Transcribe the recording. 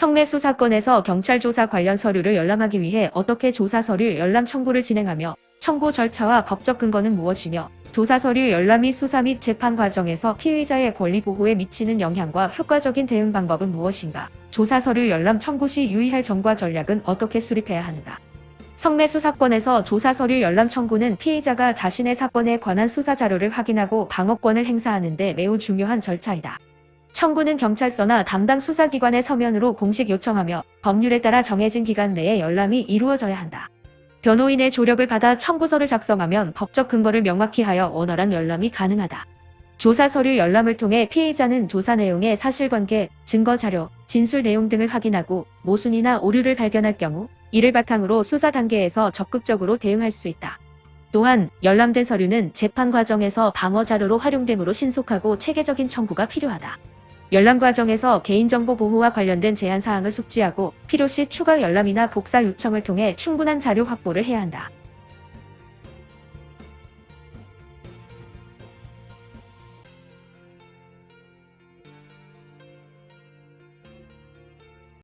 성매수 사건에서 경찰 조사 관련 서류를 열람하기 위해 어떻게 조사 서류 열람 청구를 진행하며 청구 절차와 법적 근거는 무엇이며 조사 서류 열람 및 수사 및 재판 과정에서 피의자의 권리 보호에 미치는 영향과 효과적인 대응 방법은 무엇인가? 조사 서류 열람 청구 시 유의할 점과 전략은 어떻게 수립해야 하는가? 성매수 사건에서 조사 서류 열람 청구는 피의자가 자신의 사건에 관한 수사 자료를 확인하고 방어권을 행사하는 데 매우 중요한 절차이다. 청구는 경찰서나 담당 수사기관의 서면으로 공식 요청하며 법률에 따라 정해진 기간 내에 열람이 이루어져야 한다. 변호인의 조력을 받아 청구서를 작성하면 법적 근거를 명확히 하여 원활한 열람이 가능하다. 조사 서류 열람을 통해 피의자는 조사 내용의 사실관계, 증거 자료, 진술 내용 등을 확인하고 모순이나 오류를 발견할 경우 이를 바탕으로 수사 단계에서 적극적으로 대응할 수 있다. 또한 열람된 서류는 재판 과정에서 방어 자료로 활용되므로 신속하고 체계적인 청구가 필요하다. 열람 과정에서 개인정보 보호와 관련된 제한 사항을 숙지하고 필요시 추가 열람이나 복사 요청을 통해 충분한 자료 확보를 해야 한다.